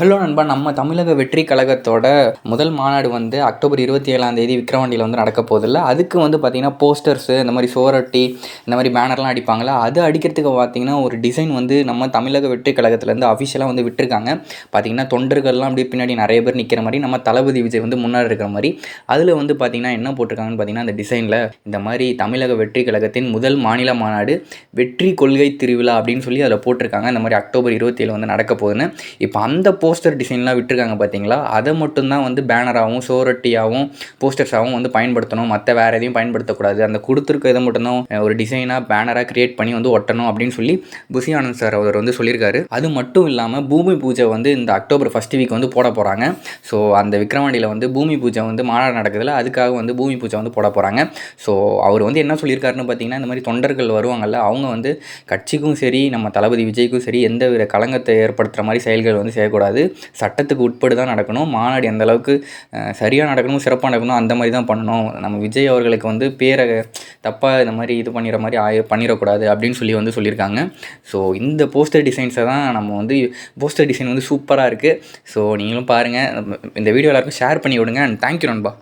Hello நண்பா நம்ம தமிழக வெற்றி கழகத்தோட முதல் மாநாடு வந்து அக்டோபர் இருபத்தி ஏழாம் தேதி விக்ரவாண்டியில் வந்து நடக்க போதில்ல அதுக்கு வந்து பார்த்திங்கன்னா போஸ்டர்ஸு இந்த மாதிரி சோரட்டி இந்த மாதிரி பேனர்லாம் அடிப்பாங்களா அது அடிக்கிறதுக்கு பார்த்திங்கன்னா ஒரு டிசைன் வந்து நம்ம தமிழக வெற்றி கழகத்துலேருந்து அஃபிஷியலாக வந்து விட்டுருக்காங்க. பார்த்திங்கன்னா தொண்டர்கள்லாம் அப்படியே பின்னாடி நிறைய பேர் நிற்கிற மாதிரி நம்ம தளபதி விஜய் வந்து முன்னாடி இருக்கிற மாதிரி அதில் வந்து பார்த்திங்கன்னா என்ன போட்டிருக்காங்கன்னு பார்த்திங்கன்னா அந்த டிசைனில் இந்த மாதிரி தமிழக வெற்றி கழகத்தின் முதல் மாநில மாநாடு வெற்றி கொள்கை திருவிழா அப்படின்னு சொல்லி அதில் போட்டிருக்காங்க. இந்த மாதிரி அக்டோபர் இருபத்தி ஏழு வந்து நடக்க போகுதுன்னு. இப்போ அந்த போஸ்டர் டிசைன்லாம் விட்டுருக்காங்க பார்த்தீங்களா? அதை மட்டும்தான் வந்து பேனராகவும் சோரட்டியாகவும் போஸ்டர்ஸாகவும் வந்து பயன்படுத்தணும். மற்ற வேறு எதையும் பயன்படுத்தக்கூடாது. அந்த கொடுத்துருக்க இதை மட்டும்தான் ஒரு டிசைனாக பேனராக க்ரியேட் பண்ணி வந்து ஒட்டணும் அப்படின்னு சொல்லி புசி ஆனந்த் சார் அவர் வந்து சொல்லியிருக்காரு. அது மட்டும் இல்லாமல் பூமி பூஜை வந்து இந்த அக்டோபர் ஃபஸ்ட் வீக் வந்து போட போகிறாங்க ஸோ அந்த விக்ரவாண்டியில் வந்து பூமி பூஜை வந்து மாநாடு நடக்குதுல அதுக்காக வந்து பூமி பூஜை வந்து போட போகிறாங்க ஸோ அவர் வந்து என்ன சொல்லியிருக்காருன்னு பார்த்தீங்கன்னா இந்த மாதிரி தொண்டர்கள் வருவாங்கல்ல அவங்க வந்து கட்சிக்கும் சரி நம்ம தளபதி விஜய்க்கும் சரி எந்த வித களங்கத்தை ஏற்படுத்துகிற மாதிரி செயல்கள் வந்து செய்யக்கூடாது. சட்டத்துக்கு உட்பட்டு தான் நடக்கணும். மாநாடு எந்த அளவுக்கு சரியாக நடக்கணும் சிறப்பாக நடக்கணும் அந்த மாதிரி தான் பண்ணணும். நம்ம விஜய் அவர்களுக்கு வந்து பேரை தப்பாக இந்த மாதிரி இது பண்ணிடுற மாதிரி ஆய பண்ணிடக்கூடாது அப்படின்னு சொல்லி வந்து சொல்லியிருக்காங்க. ஸோ இந்த போஸ்டர் டிசைன்ஸை தான் நம்ம வந்து போஸ்டர் டிசைன் வந்து சூப்பராக இருக்குது ஸோ நீங்களும் பாருங்கள் இந்த வீடியோ எல்லாருக்கும் ஷேர் பண்ணி விடுங்க. அண்ட் தேங்க்யூ நண்பா.